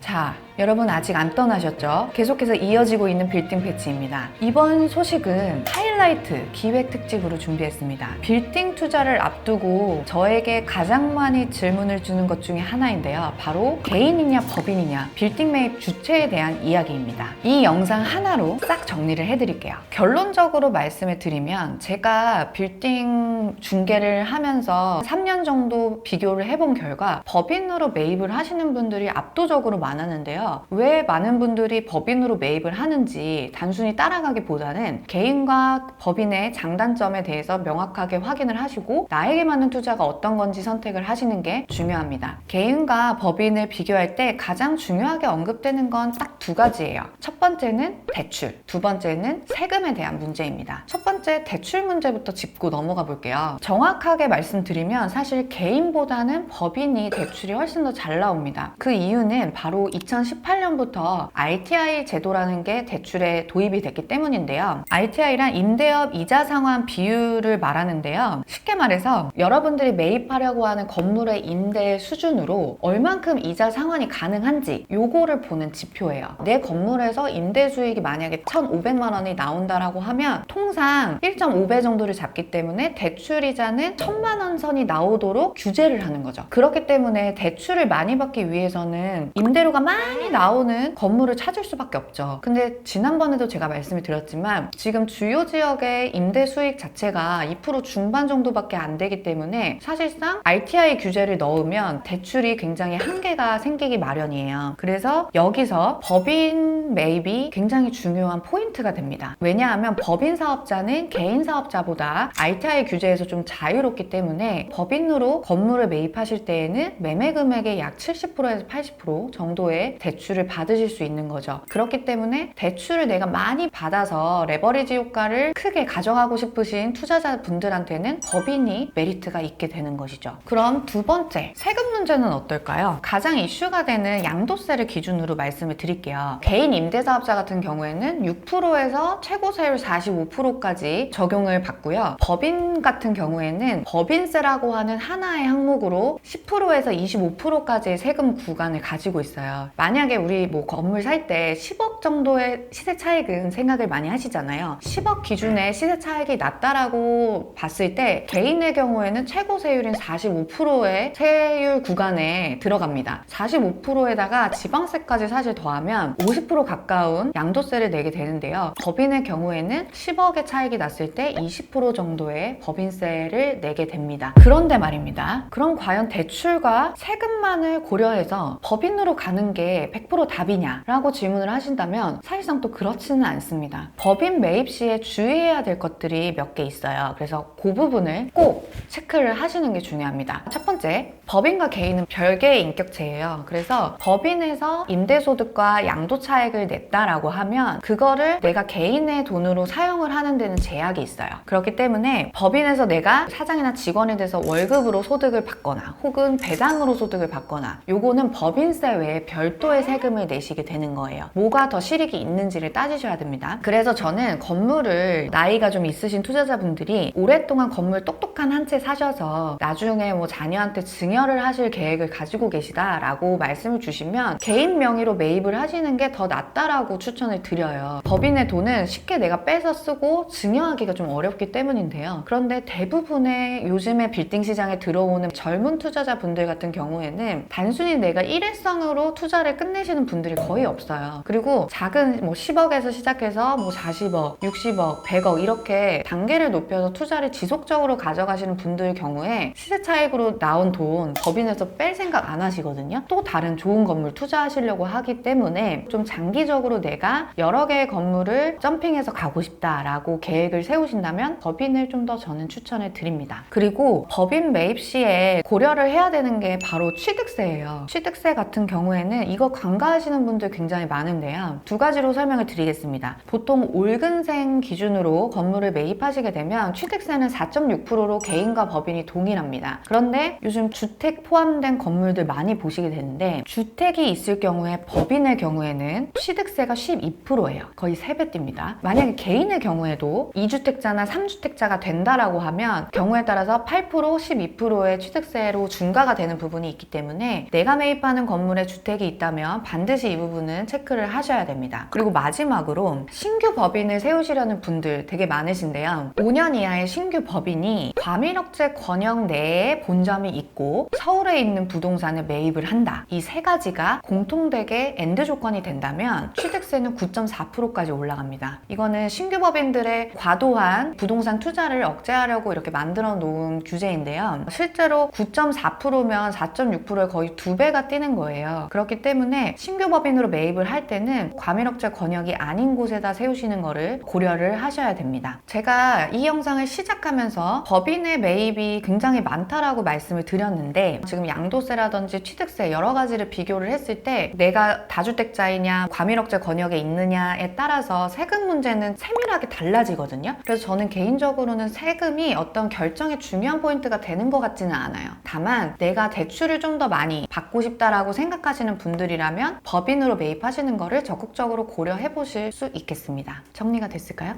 자, 여러분 아직 안 떠나셨죠? 계속해서 이어지고 있는 빌딩 패치입니다. 이번 소식은 하 이라이트 기획 특집으로 준비했습니다. 빌딩 투자를 앞두고 저에게 가장 많이 질문을 주는 것 중에 하나인데요. 바로 개인이냐 법인이냐 빌딩 매입 주체에 대한 이야기입니다. 이 영상 하나로 싹 정리를 해드릴게요. 결론적으로 말씀을 드리면 제가 빌딩 중개를 하면서 3년 정도 비교를 해본 결과 법인으로 매입을 하시는 분들이 압도적으로 많았는데요. 왜 많은 분들이 법인으로 매입을 하는지 단순히 따라가기보다는 개인과 법인의 장단점에 대해서 명확하게 확인을 하시고 나에게 맞는 투자가 어떤 건지 선택을 하시는 게 중요합니다. 개인과 법인을 비교할 때 가장 중요하게 언급되는 건 딱 두 가지예요. 첫 번째는 대출, 두 번째는 세금에 대한 문제입니다. 첫 번째 대출 문제부터 짚고 넘어가 볼게요. 정확하게 말씀드리면 사실 개인보다는 법인이 대출이 훨씬 더 잘 나옵니다. 그 이유는 바로 2018년부터 RTI 제도라는 게 대출에 도입이 됐기 때문인데요. RTI란 임 대업 이자 상환 비율을 말하는데요. 쉽게 말해서 여러분들이 매입하려고 하는 건물의 임대 수준으로 얼만큼 이자 상환이 가능한지 요거를 보는 지표예요. 내 건물에서 임대 수익이 만약에 1,500만 원이 나온다라고 하면 통상 1.5배 정도를 잡기 때문에 대출 이자는 1,000만 원 선이 나오도록 규제를 하는 거죠. 그렇기 때문에 대출을 많이 받기 위해서는 임대료가 많이 나오는 건물을 찾을 수밖에 없죠. 근데 지난번에도 제가 말씀을 드렸지만 지금 주요 지역 의 임대 수익 자체가 2% 중반 정도밖에 안 되기 때문에 사실상 RTI 규제를 넣으면 대출이 굉장히 한계가 생기기 마련이에요. 그래서 여기서 법인 매입이 굉장히 중요한 포인트가 됩니다. 왜냐하면 법인 사업자는 개인 사업자보다 RTI 규제에서 좀 자유롭기 때문에 법인으로 건물을 매입하실 때에는 매매 금액의 약 70%에서 80% 정도의 대출을 받으실 수 있는 거죠. 그렇기 때문에 대출을 내가 많이 받아서 레버리지 효과를 크게 가져가고 싶으신 투자자분들한테는 법인이 메리트가 있게 되는 것이죠. 그럼 두 번째, 세금 문제는 어떨까요? 가장 이슈가 되는 양도세를 기준으로 말씀을 드릴게요. 개인 임대사업자 같은 경우에는 6%에서 최고 세율 45%까지 적용을 받고요. 법인 같은 경우에는 법인세라고 하는 하나의 항목으로 10%에서 25%까지의 세금 구간을 가지고 있어요. 만약에 우리 뭐 건물 살 때 10억 정도의 시세 차익은 생각을 많이 하시잖아요. 10억 기준 의 시세 차익이 낮다라고 봤을 때 개인의 경우에는 최고 세율인 45%의 세율 구간에 들어갑니다. 45%에다가 지방세까지 사실 더하면 50% 가까운 양도세를 내게 되는데요. 법인의 경우에는 10억의 차익이 났을 때 20% 정도의 법인세를 내게 됩니다. 그런데 말입니다. 그럼 과연 대출과 세금만을 고려해서 법인으로 가는 게 100% 답이냐라고 질문을 하신다면 사실상 또 그렇지는 않습니다. 법인 매입 시에 주의 해야 될 것들이 몇 개 있어요. 그래서 그 부분을 꼭 체크를 하시는 게 중요합니다. 첫 번째, 법인과 개인은 별개의 인격체예요. 그래서 법인에서 임대소득과 양도 차익을 냈다라고 하면 그거를 내가 개인의 돈으로 사용을 하는 데는 제약이 있어요. 그렇기 때문에 법인에서 내가 사장이나 직원이 돼서 월급으로 소득을 받거나 혹은 배당으로 소득을 받거나 요거는 법인세 외에 별도의 세금을 내시게 되는 거예요. 뭐가 더 실익이 있는지를 따지셔야 됩니다. 그래서 저는 건물을 나이가 좀 있으신 투자자분들이 오랫동안 건물 똑똑한 한 채 사셔서 나중에 뭐 자녀한테 증여를 하실 계획을 가지고 계시다라고 말씀을 주시면 개인 명의로 매입을 하시는 게 더 낫다라고 추천을 드려요. 법인의 돈은 쉽게 내가 빼서 쓰고 증여하기가 좀 어렵기 때문인데요. 그런데 대부분의 요즘에 빌딩 시장에 들어오는 젊은 투자자분들 같은 경우에는 단순히 내가 일회성으로 투자를 끝내시는 분들이 거의 없어요. 그리고 작은 뭐 10억에서 시작해서 뭐 40억, 60억, 100억 이렇게 단계를 높여서 투자를 지속적으로 가져가시는 분들 경우에 시세 차익으로 나온 돈 법인에서 뺄 생각 안 하시거든요. 또 다른 좋은 건물 투자하시려고 하기 때문에 좀 장기적으로 내가 여러 개의 건물을 점핑해서 가고 싶다라고 계획을 세우신다면 법인을 좀 더 저는 추천을 드립니다. 그리고 법인 매입 시에 고려를 해야 되는 게 바로 취득세예요. 취득세 같은 경우에는 이거 간과하시는 분들 굉장히 많은데요. 두 가지로 설명을 드리겠습니다. 보통 올근생 기준으로 법인으로 건물을 매입하시게 되면 취득세는 4.6%로 개인과 법인이 동일합니다. 그런데 요즘 주택 포함된 건물들 많이 보시게 되는데 주택이 있을 경우에 법인의 경우에는 취득세가 12%예요. 거의 3배 뜁니다. 만약에 개인의 경우에도 2주택자나 3주택자가 된다라고 하면 경우에 따라서 8% 12%의 취득세로 중과가 되는 부분이 있기 때문에 내가 매입하는 건물에 주택이 있다면 반드시 이 부분은 체크를 하셔야 됩니다. 그리고 마지막으로 신규 법인을 세우시려는 분들 되게 많으신데요. 5년 이하의 신규 법인이 과밀억제 권역 내에 본점이 있고 서울에 있는 부동산을 매입을 한다. 이 세 가지가 공통되게 엔드 조건이 된다면 취득세는 9.4%까지 올라갑니다. 이거는 신규 법인들의 과도한 부동산 투자를 억제하려고 이렇게 만들어 놓은 규제인데요. 실제로 9.4%면 4.6%의 거의 두 배가 뛰는 거예요. 그렇기 때문에 신규 법인으로 매입을 할 때는 과밀억제 권역이 아닌 곳에다 세우시는 거를 고려를 하셔야 됩니다. 제가 이 영상을 시작하면서 법인의 매입이 굉장히 많다라고 말씀을 드렸는데 지금 양도세라든지 취득세 여러 가지를 비교를 했을 때 내가 다주택자이냐 과밀억제 권역에 있느냐에 따라서 세금 문제는 세밀하게 달라지거든요. 그래서 저는 개인적으로는 세금이 어떤 결정의 중요한 포인트가 되는 것 같지는 않아요. 다만 내가 대출을 좀 더 많이 받고 싶다라고 생각하시는 분들이라면 법인으로 매입하시는 거를 적극적으로 고려해 보실 수 있겠습니다. 정리가 됐을까요?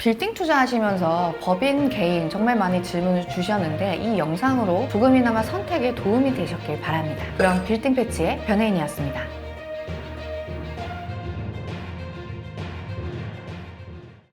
빌딩 투자하시면서 법인, 개인 정말 많이 질문을 주셨는데 이 영상으로 조금이나마 선택에 도움이 되셨길 바랍니다. 그럼 빌딩 패치의 변혜인이었습니다.